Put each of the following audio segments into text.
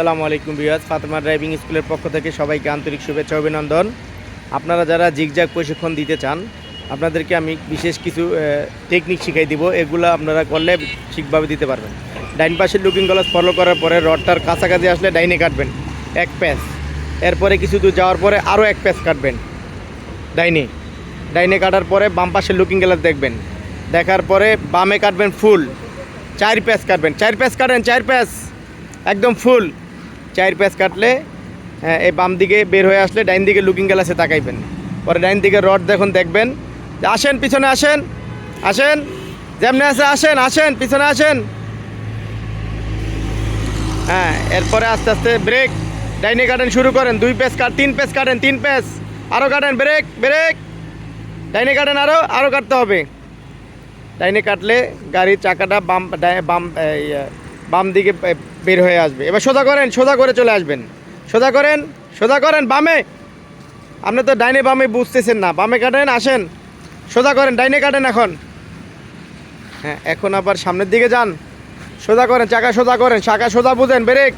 আসসালামু আলাইকুম বিয়াজ ফাতেমা ড্রাইভিং স্কুলের পক্ষ থেকে সবাইকে আন্তরিক শুভেচ্ছা, অভিনন্দন। আপনারা যারা জিগজাগ প্রশিক্ষণ দিতে চান, আপনাদেরকে আমি বিশেষ কিছু টেকনিক শিখাই দিব। এগুলো আপনারা করলে ঠিকভাবে দিতে পারবেন। ডাইন পাশের লুকিং গ্লাস ফলো করার পরে রডটার কাছাকাছি আসলে ডাইনে কাটবেন, এক প্যাচ। এরপরে কিছু দূর যাওয়ার পরে আরও এক প্যাচ কাটবেন, ডাইনে। ডাইনে কাটার পরে বাম পাশের লুকিং গ্লাস দেখবেন। দেখার পরে বামে কাটবেন ফুল, চার প্যাচ কাটবেন। চার প্যাচ কাটেন, চার প্যাচ, একদম ফুল। চার প্যাচ কাটলে হ্যাঁ, এই বাম দিকে বের হয়ে আসলে ডাইন দিকে লুকিং গ্লাসে তাকাইবেন। পরে ডাইন দিকে রড দেখুন দেখবেন। আসেন পিছনে আসেন আসেন। যেমনি আছে আসেন আসেন পিছনে আসেন। হ্যাঁ এরপরে আস্তে আস্তে ব্রেক ডাইনে কাটেন শুরু করেন। দুই পেস কাট তিন পেস কাটেন তিন পেস আরও কাটেন ব্রেক ব্রেক ডাইনে কাটেন আরও আরও কাটতে হবে। ডাইনে কাটলে গাড়ির চাকাটা বাম বাম বাম দিকে বের হয়ে আসবে। এবার সোজা করেন, সোজা করে চলে আসবেন। সোজা করেন সোজা করেন, বামে। আপনি তো ডাইনে বামে বুঝতেছেন না। বামে কাটেন, আসেন। সোজা করেন, ডাইনে কাটেন এখন। হ্যাঁ এখন আবার সামনের দিকে যান। সোজা করেন, চাকা সোজা করেন, চাকা সোজা বুঝেন, ব্রেক।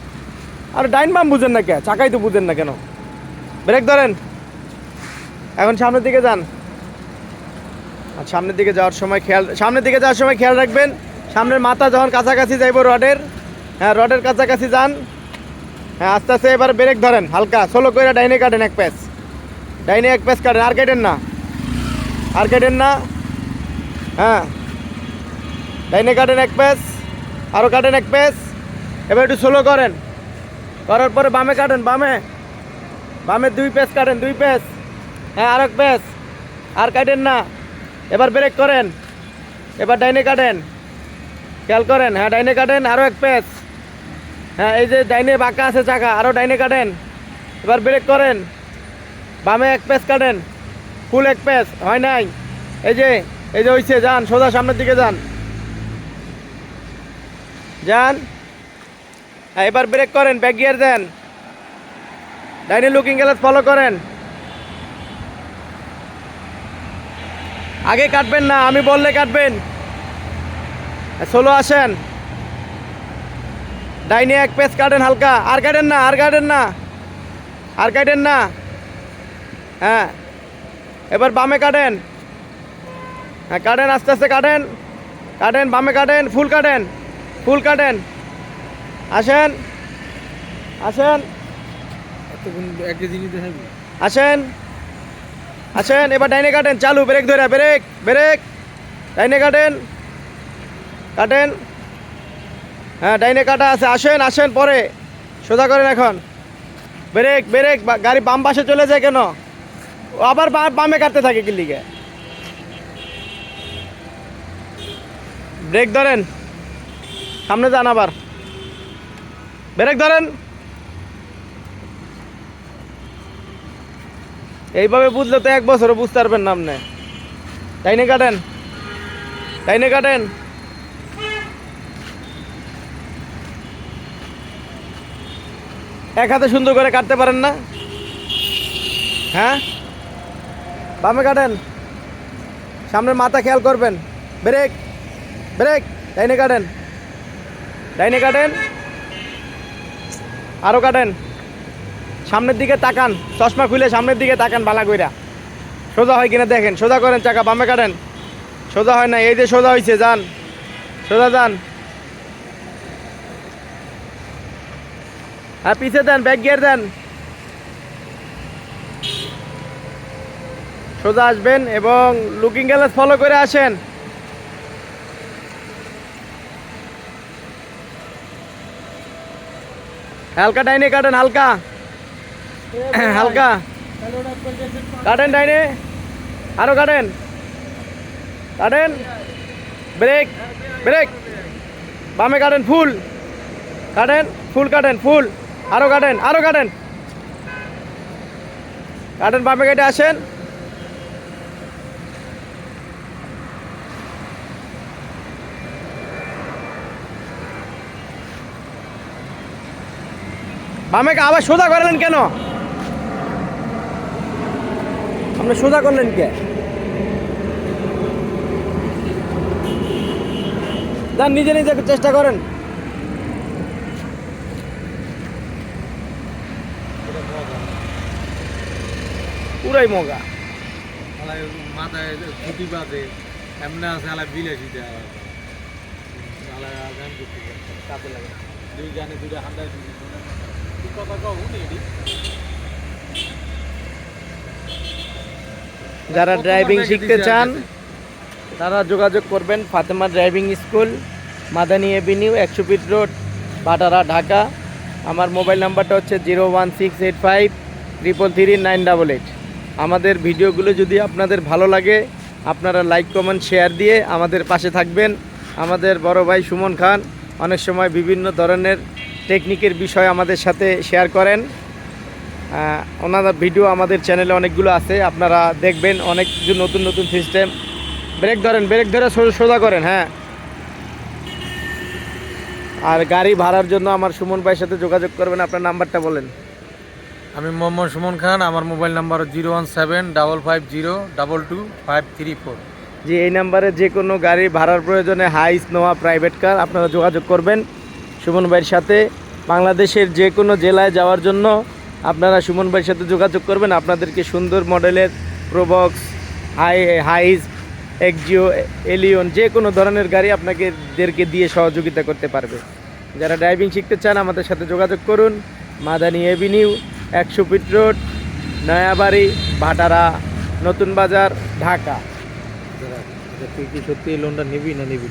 আর ডাইন বাম বুঝেন না কে? চাকাই তো বুঝেন না কেন? ব্রেক ধরেন। এখন সামনের দিকে যান। আর সামনের দিকে যাওয়ার সময় খেয়াল, সামনের দিকে যাওয়ার সময় খেয়াল রাখবেন। সামনের মাথা যখন কাছাকাছি যাইব রডের হ্যাঁ রডের কাছাকাছি যান। হ্যাঁ আস্তে আস্তে এবার ব্রেক ধরেন, হালকা সোলো করে ডাইনে কাটেন এক প্যাচ ডাইনে এক প্যাচ কাটেন, আর কাটেন না। আর কাটেন না। হ্যাঁ ডাইনে কাটেন এক প্যাচ আরও কাটেন এক প্যাচ এবার একটু সোলো করেন। করার পরে বামে কাটেন, বামে। বামে দুই প্যাচ কাটেন, দুই প্যাচ হ্যাঁ আর এক প্যাচ আর কাটেন না। এবার ব্রেক করেন। এবার ডাইনে কাটেন। খেয়াল করেন হ্যাঁ ডাইনে কাটেন আরও এক প্যাচ হ্যাঁ এই যে ডাইনে বাঁকা আছে চাকা আরও ডাইনে কাটেন। এবার ব্রেক করেন। বামে এক প্যাচ কাটেন, ফুল এক প্যাচ হয় নাই? এই যে এই যে হইছে, যান, সোজা সামনের দিকে যান। যান। হ্যাঁ এবার ব্রেক করেন, ব্যাক গিয়ার দেন। ডাইনে লুকিং গ্লাস ফলো করেন। আগে কাটবেন না, আমি বললে কাটবেন। সোলো আসেন। ডাইনে এক পেস কাটেন হালকা। আর কাটেন না আর কাটেন না। আর কাটেন না। হ্যাঁ। এবার বামে কাটেন। হ্যাঁ কাটেন আস্তে আস্তে কাটেন। কাটেন বামে কাটেন ফুল কাটেন। ফুল কাটেন। আসেন। আসেন। আসেন। আসেন এবার ডাইনে কাটেন। চালু ব্রেক ধরে ব্রেক ব্রেক। ডাইনে কাটেন। কাটেন। হ্যাঁ ডাইনে কাটা আছে। আসেন আসেন পরে। সোজা করেন এখন। ব্রেক ব্রেক গাড়ি বাম পাশে চলে যায় কেন? আবার বামে কাটতে থাকে কিল্লিকে। ব্রেক ধরেন। সামনে যান আবার। ব্রেক ধরেন। এইভাবে বুঝলে তো এক বছরও বুঝতে পারবেন না আপনি। ডাইনে কাটেন। ডাইনে কাটেন। এক হাতে সুন্দর করে কাটতে পারেন না? হ্যাঁ? বামে কাটেন। সামনের মাথা খেয়াল করবেন। ব্রেক ব্রেক ডাইনে কাটেন। ডাইনে কাটেন। আরও কাটেন। সামনের দিকে তাকান। চশমা খুলে সামনের দিকে তাকান বালা কইরা। সোজা হয় কিনা দেখেন। সোজা করেন চাকা, বামে কাটেন। সোজা হয় না এই যে সোজা হয়েছে যান। সোজা যান। হ্যাঁ পিছে দেন ব্যাক গিয়ার দেন। সোজা আসবেন এবং লুকিং গ্লাস ফলো করে আসেন। হালকা ডাইনে কাটেন, হালকা। হালকা। কাটেন ডাইনে। আরও কাটেন। কাটেন। ব্রেক ব্রেক বামে কাটেন ফুল কাটেন ফুল কাটেন ফুল আরও কাটেন আরও কাটেন। কাটেন, বামে কেটে আসেন। বামে আবার সোজা করলেন কেন? আপনি সোজা করলেন কে? যান নিজে নিজে চেষ্টা করেন। পুরাই মগা। মাথায় ছুটি বাজে এমনি আছে আলাই বিলাসি দেওয়া আলাই গান করতে কাজে লাগে। দুই গানে দুইটা হান্ডায় কথা কও এটি? যারা ড্রাইভিং শিখতে চান তারা যোগাযোগ করবেন Fatema driving school Madani avenue একশো ফিট রোড বাটারা ঢাকা। আমার মোবাইল নাম্বারটা হচ্ছে zero one six eight five triple three nine double eight আমাদের ভিডিওগুলো যদি আপনাদের ভালো লাগে, আপনারা লাইক কমেন্ট শেয়ার দিয়ে আমাদের পাশে থাকবেন। আমাদের বড় ভাই সুমন খান অনেক সময় বিভিন্ন ধরনের টেকনিকের বিষয় আমাদের সাথে শেয়ার করেন। ওনার ভিডিও আমাদের চ্যানেলে অনেকগুলো আছে, আপনারা দেখবেন অনেক কিছু নতুন নতুন সিস্টেম ব্রেক ধরেন ব্রেক ধরে সোজা করেন হ্যাঁ। আর গাড়ি ভাড়ার জন্য আমার সুমন ভাইয়ের সাথে যোগাযোগ করবেন, আপনার নাম্বারটা বলেন। আমি মোহাম্মদ সুমন খান, আমার mobile number zero one seven double five zero double two five three four. যে এই নাম্বারে যে কোনো গাড়ি ভাড়ার প্রয়োজনে হাইস নোয়া প্রাইভেট কার, আপনারা যোগাযোগ করবেন। সুমন ভাইয়ের সাথে বাংলাদেশের যে কোনো জেলায় যাওয়ার জন্য আপনারা সুমন ভাইয়ের সাথে যোগাযোগ করবেন। আপনাদেরকে সুন্দর মডেলের প্রোবক্স, হাই, হাইস, এক্সিও, এলিয়ন, যে কোনো ধরনের গাড়ি আপনাকে দেরকে দিয়ে সহযোগিতা করতে পারবে। যারা ড্রাইভিং শিখতে চান, আমাদের সাথে যোগাযোগ করুন। মাদানি এভিনিউ একশো ফিট রোড, নয়াবাড়ি, ভাটারা, নতুন বাজার, ঢাকা। তুই কি সত্যি লোনটা নিবি না নিবি?